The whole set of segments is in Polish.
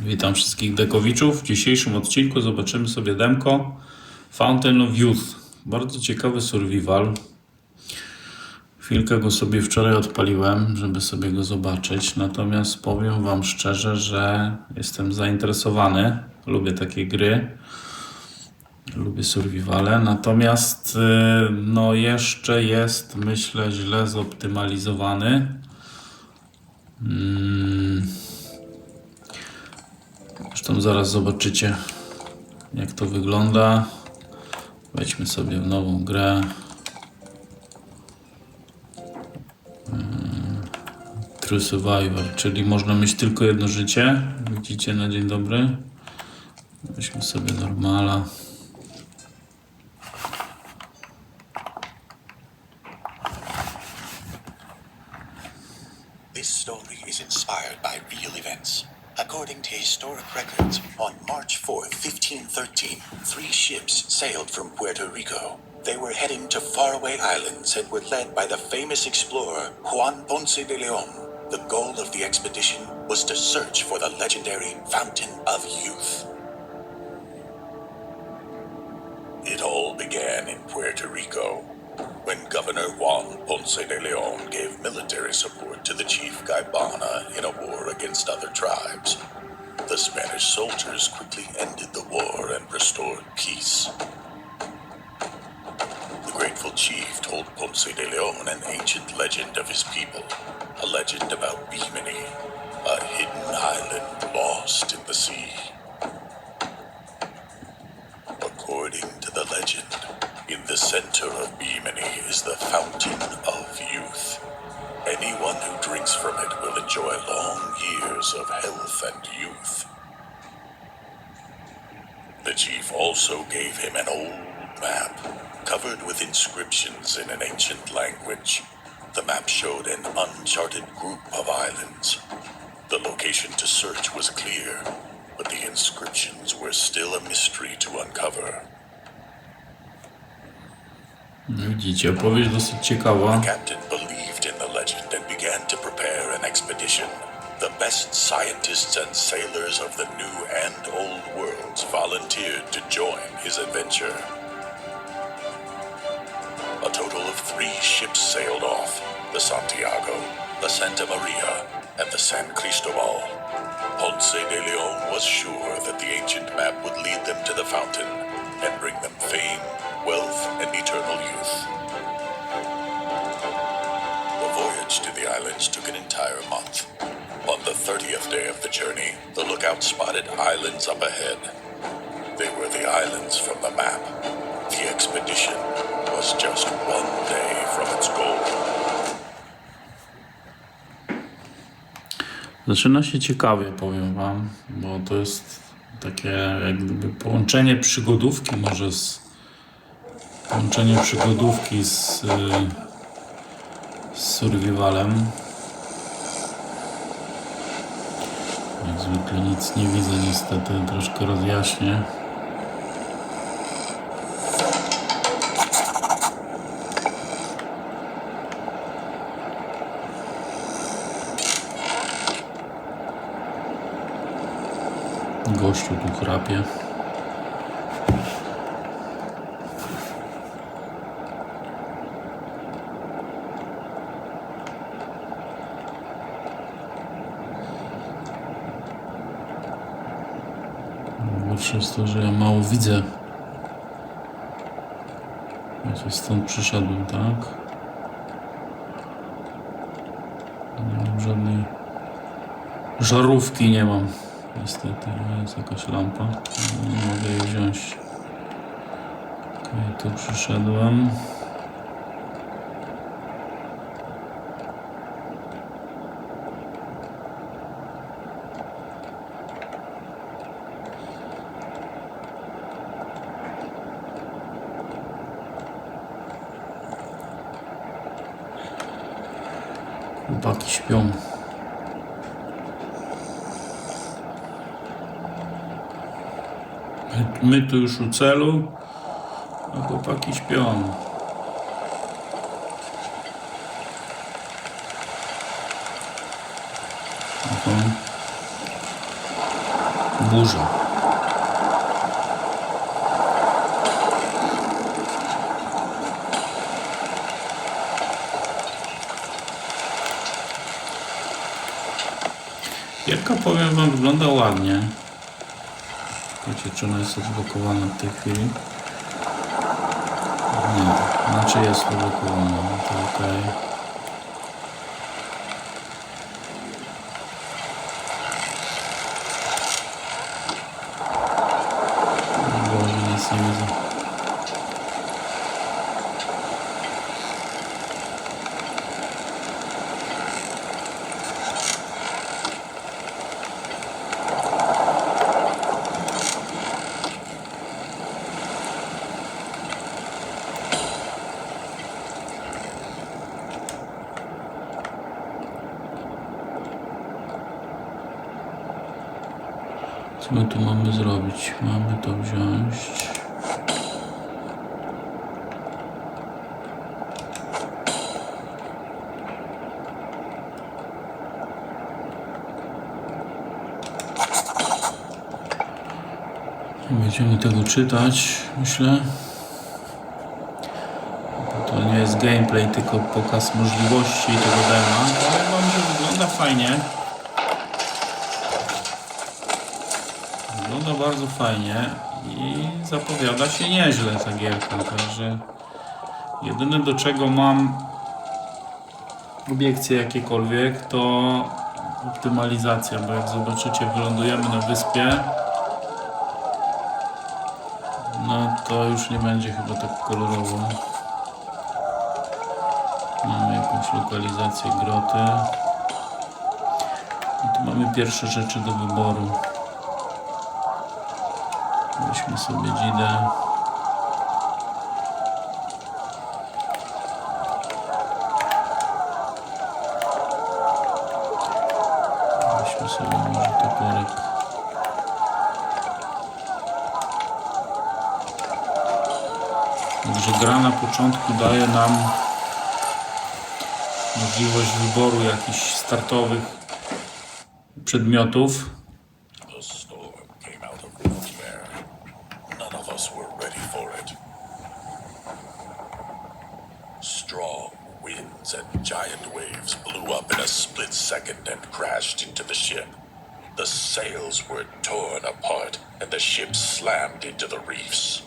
Witam wszystkich dekowiczów. W dzisiejszym odcinku zobaczymy sobie demko Fountain of Youth. Bardzo ciekawy survival. Chwilkę go sobie wczoraj odpaliłem, żeby sobie go zobaczyć. Natomiast powiem Wam szczerze, że jestem zainteresowany. Lubię takie gry. Lubię survivale. Natomiast y, no jeszcze jest, myślę, źle zoptymalizowany. Zresztą zaraz zobaczycie, jak to wygląda. Wejdźmy sobie w nową grę. Mm, True Survivor, czyli można mieć tylko jedno życie. Widzicie na dzień dobry. Weźmy sobie normala. 1513, three ships sailed from Puerto Rico. They were heading to faraway islands and were led by the famous explorer Juan Ponce de Leon. The goal of the expedition was to search for the legendary Fountain of Youth. It all began in Puerto Rico when Governor Juan Ponce de Leon gave military support to the chief Gaibana in a war against other tribes. The Spanish soldiers quickly ended the war and restored peace. The grateful chief told Ponce de Leon an ancient legend of his people, a legend about Bimini, a hidden island lost in the sea. According to the legend, in the center of Bimini is the Fountain of Youth. Anyone who drinks from it will enjoy long years of health and youth. The chief also gave him an old map covered with inscriptions in an ancient language. The map showed an uncharted group of islands. The location to search was clear, but the inscriptions were still a mystery to uncover. Widzicie, opowieść dosyć ciekawa. captain the began to prepare an expedition. The best scientists and sailors of the New and Old Worlds volunteered to join his adventure. A total of three ships sailed off the Santiago, the Santa Maria, and the San Cristobal. Ponce de Leon was sure that the ancient map would lead them to the fountain and bring them fame, wealth, and islands took an entire month. On the 30th day of the journey, the lookout spotted islands up ahead. They were the islands from the map. The expedition was just one day from its goal. Zaczyna się ciekawie, powiem Wam, bo to jest takie jak gdyby połączenie przygodówki może z połączenie przygodówki z, y, z survivalem. Jak zwykle nic nie widzę niestety, troszkę rozjaśnię. Gościu tu chrapie. Jest to, że ja mało widzę. Ja stąd przyszedłem, tak? Nie mam żadnej żarówki, nie mam. Niestety, jest jakaś lampa. Nie mogę jej wziąć. Okej, tu przyszedłem. Chłopaki śpią. My, tu już u celu, a chłopaki śpią. Aha. burza. Gierka powiem wam wygląda ładnie. Wiecie czy ona jest odblokowana w tej chwili? Nie, znaczy jest odblokowana, to okej. Boże, nic nie widzę. Co my tu mamy zrobić? Mamy to wziąć. Będziemy tego czytać, myślę. To nie jest gameplay, tylko pokaz możliwości tego dema. Ale wam, że wygląda fajnie. Wygląda bardzo fajnie i zapowiada się nieźle ta gierka, także jedyne do czego mam obiekcje jakiekolwiek to optymalizacja, bo jak zobaczycie wylądujemy na wyspie no to już nie będzie chyba tak kolorowo. Mamy jakąś lokalizację groty. I tu mamy pierwsze rzeczy do wyboru. Weźmy sobie dzidę. Weźmy sobie może toporek. Także gra na początku daje nam możliwość wyboru jakichś startowych przedmiotów. Second and crashed into the ship. The sails were torn apart and the ship slammed into the reefs.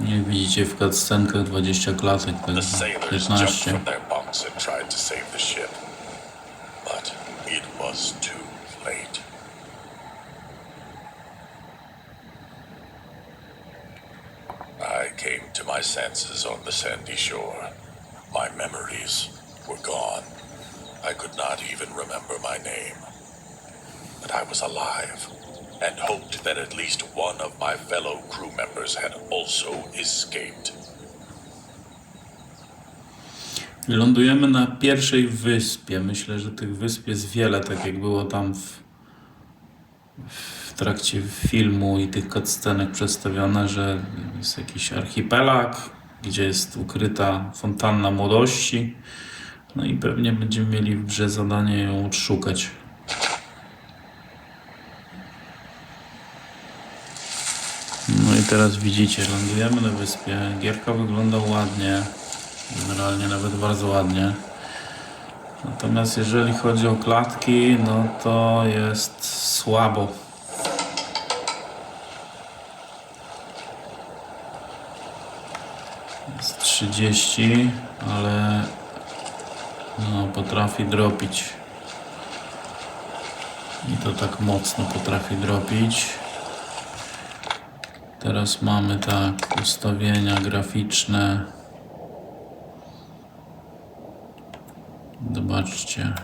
Jak widzicie w cutscenkach 20 klatek, The także sailors jumped 15. from their bunks and tried to save the ship. But it was too late. I came to my senses on the sandy shore. My memories were gone. I could not even remember my name. But I was alive and hoped that at least one of my fellow crew members had also escaped. Lądujemy na pierwszej wyspie. Myślę, że tych wysp jest wiele, tak jak było tam w, w trakcie filmu i tych cutscenek przedstawione, że jest jakiś archipelag, gdzie jest ukryta fontanna młodości. No i pewnie będziemy mieli w grze zadanie ją odszukać. No i teraz widzicie, lądujemy na wyspie. Gierka wygląda ładnie. Generalnie nawet bardzo ładnie. Natomiast jeżeli chodzi o klatki, no to jest słabo. Jest 30, ale no, potrafi dropić. I to tak mocno potrafi dropić. Teraz mamy tak ustawienia graficzne. Zobaczcie.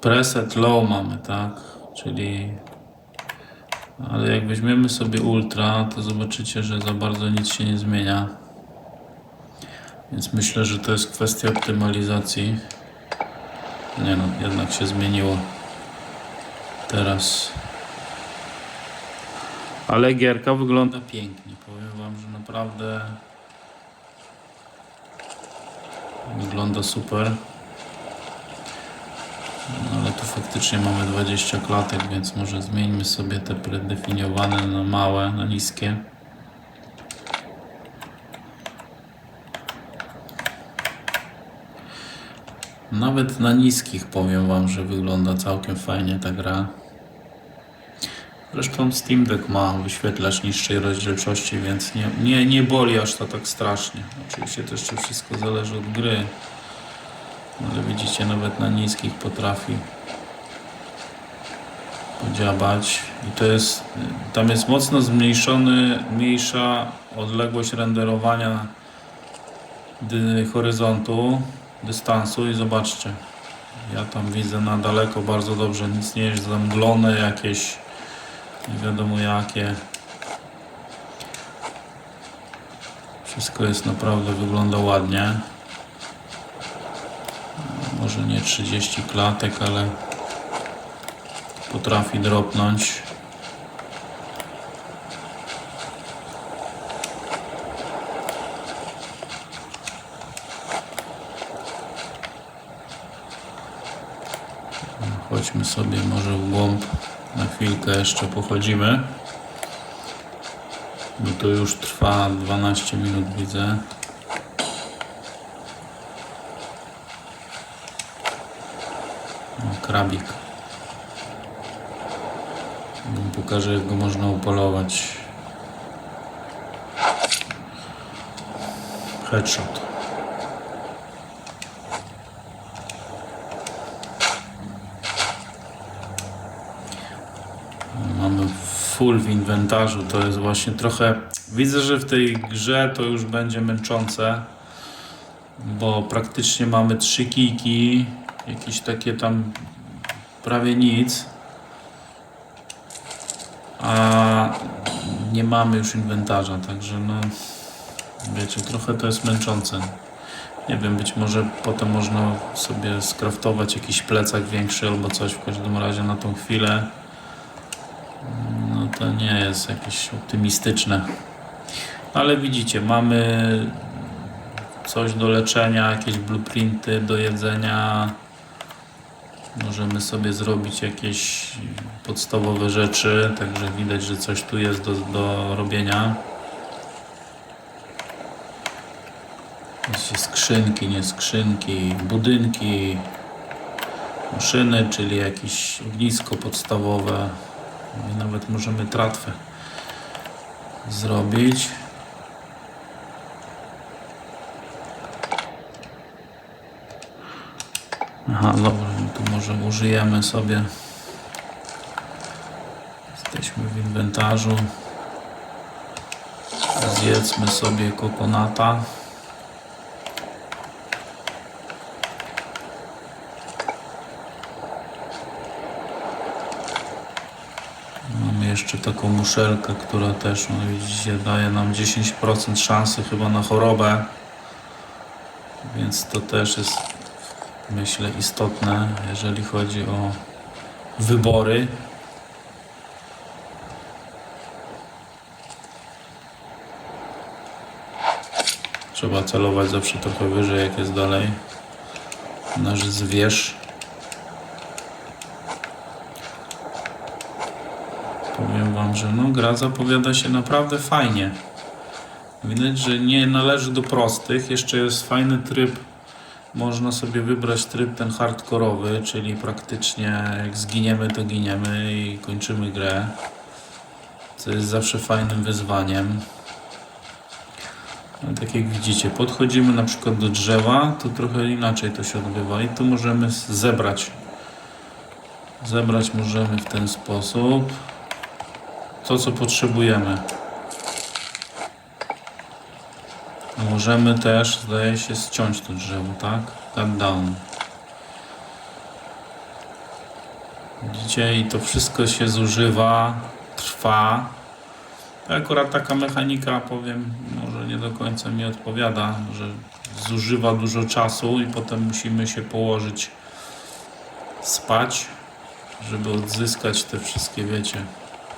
Preset low mamy, tak? Czyli. Ale jak weźmiemy sobie ultra, to zobaczycie, że za bardzo nic się nie zmienia. Więc myślę, że to jest kwestia optymalizacji. Nie no, jednak się zmieniło. Teraz. Ale gierka wygląda pięknie. Powiem wam, że naprawdę wygląda super. No, ale tu faktycznie mamy 20 klatek, więc może zmieńmy sobie te predefiniowane na małe, na niskie. Nawet na niskich powiem Wam, że wygląda całkiem fajnie ta gra. Zresztą Steam Deck ma wyświetlacz niższej rozdzielczości, więc nie, nie, nie boli aż to tak strasznie. Oczywiście to jeszcze wszystko zależy od gry. Ale widzicie, nawet na niskich potrafi podziałać. I to jest, tam jest mocno zmniejszony, mniejsza odległość renderowania horyzontu, dystansu i zobaczcie. Ja tam widzę na daleko bardzo dobrze, nic nie jest zamglone jakieś, nie wiadomo jakie. Wszystko jest naprawdę, wygląda ładnie. Może nie 30 klatek, ale potrafi dropnąć. Sobie może w głąb. Na chwilkę jeszcze pochodzimy. Bo to już trwa 12 minut widzę. O, krabik. Pokażę jak go można upolować. Headshot. Mamy w inwentarzu, to jest właśnie trochę... Widzę, że w tej grze to już będzie męczące, bo praktycznie mamy trzy kijki, jakieś takie tam prawie nic, a nie mamy już inwentarza, także no wiecie, trochę to jest męczące. Nie wiem, być może potem można sobie skraftować jakiś plecak większy albo coś, w każdym razie na tą chwilę to nie jest jakieś optymistyczne. Ale widzicie, mamy coś do leczenia, jakieś blueprinty do jedzenia. Możemy sobie zrobić jakieś podstawowe rzeczy, także widać, że coś tu jest do, do robienia. Widzicie, skrzynki, nie skrzynki, budynki, maszyny, czyli jakieś ognisko podstawowe. I nawet możemy tratwę zrobić. Aha, dobra, no tu może użyjemy sobie. Jesteśmy w inwentarzu. Zjedzmy sobie kokonata. Mamy jeszcze taką muszelkę, która też, no widzicie, daje nam 10% szansy chyba na chorobę. Więc to też jest, myślę, istotne, jeżeli chodzi o wybory. Trzeba celować zawsze trochę wyżej, jak jest dalej. Nasz zwierz. Że no, gra zapowiada się naprawdę fajnie. Widać, że nie należy do prostych. Jeszcze jest fajny tryb. Można sobie wybrać tryb ten hardkorowy, czyli praktycznie jak zginiemy, to giniemy i kończymy grę. Co jest zawsze fajnym wyzwaniem. No, tak jak widzicie, podchodzimy na przykład do drzewa, to trochę inaczej to się odbywa i tu możemy zebrać. Zebrać możemy w ten sposób to, co potrzebujemy. Możemy też, zdaje się, ściąć to drzewo, tak? Cut down. Widzicie, i to wszystko się zużywa, trwa. Akurat taka mechanika, powiem, może nie do końca mi odpowiada, że zużywa dużo czasu i potem musimy się położyć spać, żeby odzyskać te wszystkie, wiecie,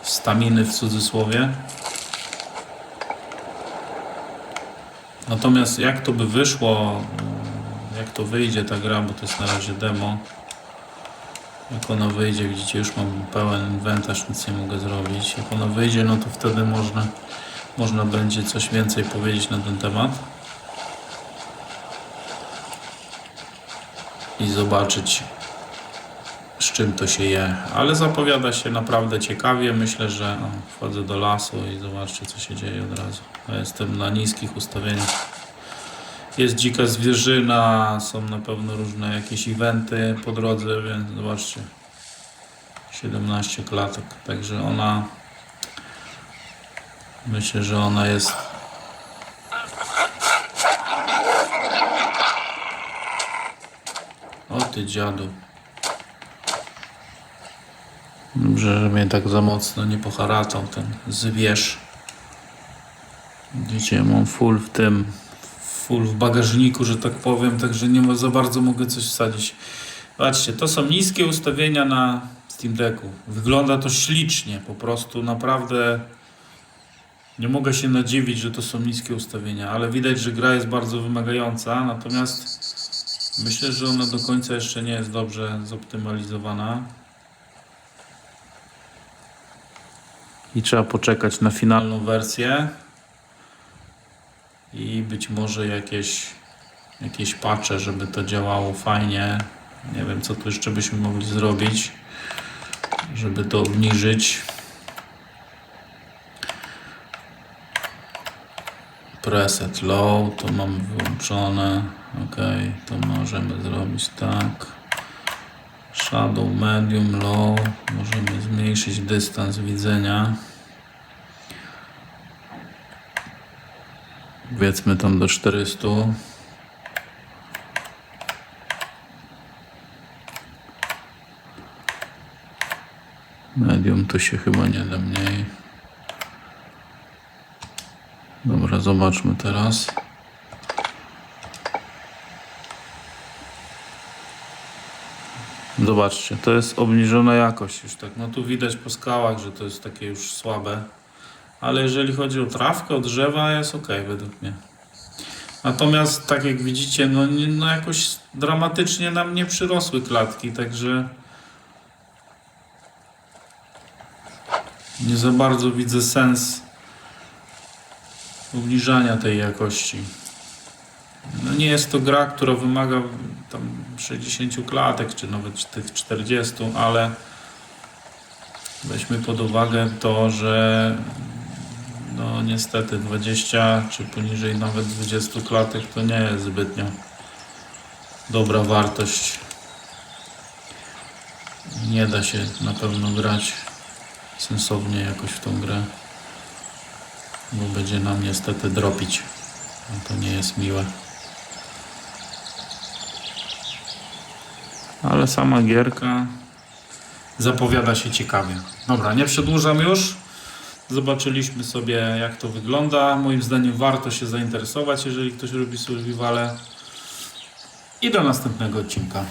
staminy w cudzysłowie. Natomiast jak to by wyszło, jak to wyjdzie ta gra, bo to jest na razie demo, Jak ona wyjdzie, widzicie, już mam pełen inwentarz, nic nie mogę zrobić. Jak ona wyjdzie, no to wtedy można, można będzie coś więcej powiedzieć na ten temat. I zobaczyć, czym to się je. Ale zapowiada się naprawdę ciekawie. Myślę, że o, wchodzę do lasu i zobaczcie, co się dzieje od razu. Jestem na niskich ustawieniach. Jest dzika zwierzyna, są na pewno różne jakieś eventy po drodze, więc zobaczcie. 17 klatek, także ona myślę, że ona jest O ty dziadu. Dobrze, że mnie tak za mocno nie poharatał ten zwierz. Widzicie, mam full w tym, full w bagażniku, że tak powiem, także nie za bardzo mogę coś wsadzić. Patrzcie, to są niskie ustawienia na Steam Decku. Wygląda to ślicznie, po prostu naprawdę nie mogę się nadziwić, że to są niskie ustawienia, ale widać, że gra jest bardzo wymagająca, natomiast myślę, że ona do końca jeszcze nie jest dobrze zoptymalizowana. I trzeba poczekać na finalną wersję i być może jakieś, jakieś patche, żeby to działało fajnie. Nie wiem, co tu jeszcze byśmy mogli zrobić, żeby to obniżyć. Preset low, to mam wyłączone. Ok, to możemy zrobić tak. Shadow medium low, możemy zmniejszyć dystans widzenia. Powiedzmy tam do 400. Medium to się chyba nie da mniej. Dobra, zobaczmy teraz. Zobaczcie, to jest obniżona jakość już tak. No tu widać po skałach, że to jest takie już słabe. Ale jeżeli chodzi o trawkę, o drzewa, jest ok według mnie. Natomiast tak jak widzicie, no, no jakoś dramatycznie nam nie przyrosły klatki, także nie za bardzo widzę sens obniżania tej jakości. No nie jest to gra, która wymaga tam 60 klatek, czy nawet tych 40, ale weźmy pod uwagę to, że no niestety 20 czy poniżej nawet 20 klatek to nie jest zbytnio dobra wartość. Nie da się na pewno grać sensownie jakoś w tą grę, bo będzie nam niestety dropić. A to nie jest miłe. Ale sama gierka zapowiada się ciekawie. Dobra, nie przedłużam już. Zobaczyliśmy sobie jak to wygląda. Moim zdaniem warto się zainteresować, jeżeli ktoś robi survivale. I do następnego odcinka.